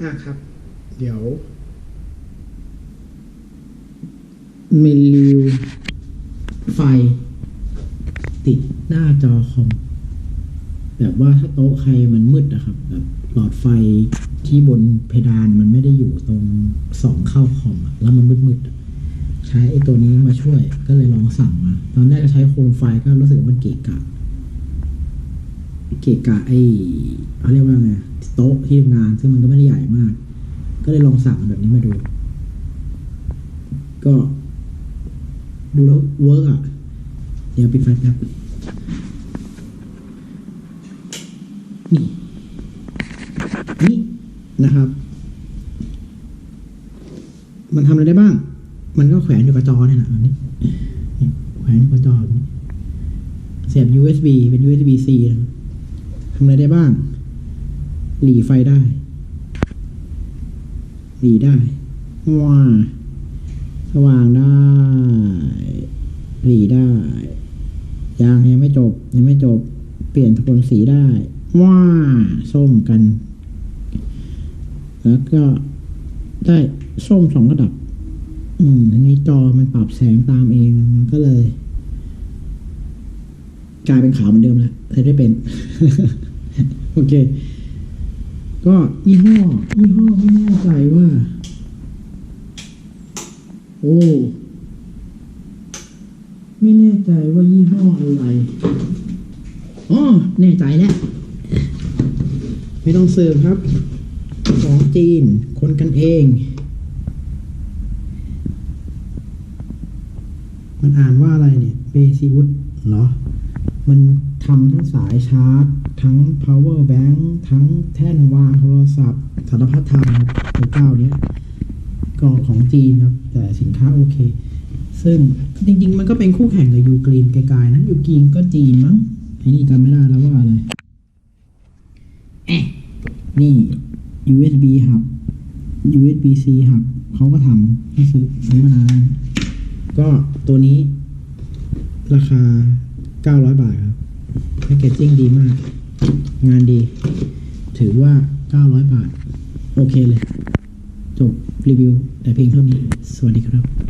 อะครับ เดี๋ยวเมนรีวิวไฟ ติดหน้าจอคอม แบบว่าถ้าโต๊ะใครมันมืดอะครับ แบบหลอดไฟที่บนเพดานมันไม่ได้อยู่ตรงสองเข้าคอมอะแล้วมันมืดๆใช้ไอ้ตัวนี้มาช่วยก็เลยลองสั่งมา ตอนแรกก็ใช้โคมไฟก็รู้สึกว่ามันเกะกะ เกะกะไอ้เขาเรียกว่าไงโต๊ะที่ทำงาน ซึ่งมันก็ไม่ได้ใหญ่มาก ก็เลยลองสั่งแบบนี้มาดู ก็ดูแล้วเวิร์กอะ เดี๋ยวปิดไฟแป๊บนี่นี่นะครับ มันทำอะไรได้บ้าง มันก็แขวนอยู่กับจอเนี่ยนะอันนี้แขวนอยู่กับจอแบบนี้เสียบ USB เป็น USB C นะครับำอะไรได้บ้าง หลีไฟได้ หลีได้ว้าสว่างได้ หลีได้ ยังยังไม่จบ ยังไม่จบ เปลี่ยนโทนสีได้ว้าส้มกัน แล้วก็ได้ส้มสองระดับ อืมอันนี้จอมันปรับแสงตามเองมันก็เลย กลายเป็นขาวเหมือนเดิมแล้วใช้ได้เป็น โอเค ก็ยี่ห้อยี่ห้อไม่แน่ใจว่า โอ้ไม่แน่ใจว่ายี่ห้ออะไรอ๋อแน่ใจแล้ว ไม่ต้องเสืบครับ ของจีน คนกันเอง มันอ่านว่าอะไรเนี่ย เบซิวุดเหรอ มันทำทั้งสายชาร์จ ทั้ง power bank ทั้งแท่นวางโทรศัพท์ สารพัดทำครับไอ้เจ้าเนี้ยก็ของจีนครับ แต่สินค้าโอเค ซึ่งจริง ๆ มันก็เป็นคู่แข่งกับยูกรีนไกลๆนะยูกรีนก็จีนมั้งไอ้นี่จำไม่ได้แล้วว่าอะไรเอ๊นี่ USB หับ USB C หับเขาก็ทำก็ซื้อซื้อมานานก็ตัวนี้ ราคา 900 บาทครับแพคเกจจิ้งดีมาก งานดี ถือว่า 900 บาท โอเคเลย จบรีวิวแต่เพียงเท่านี้ สวัสดีครับ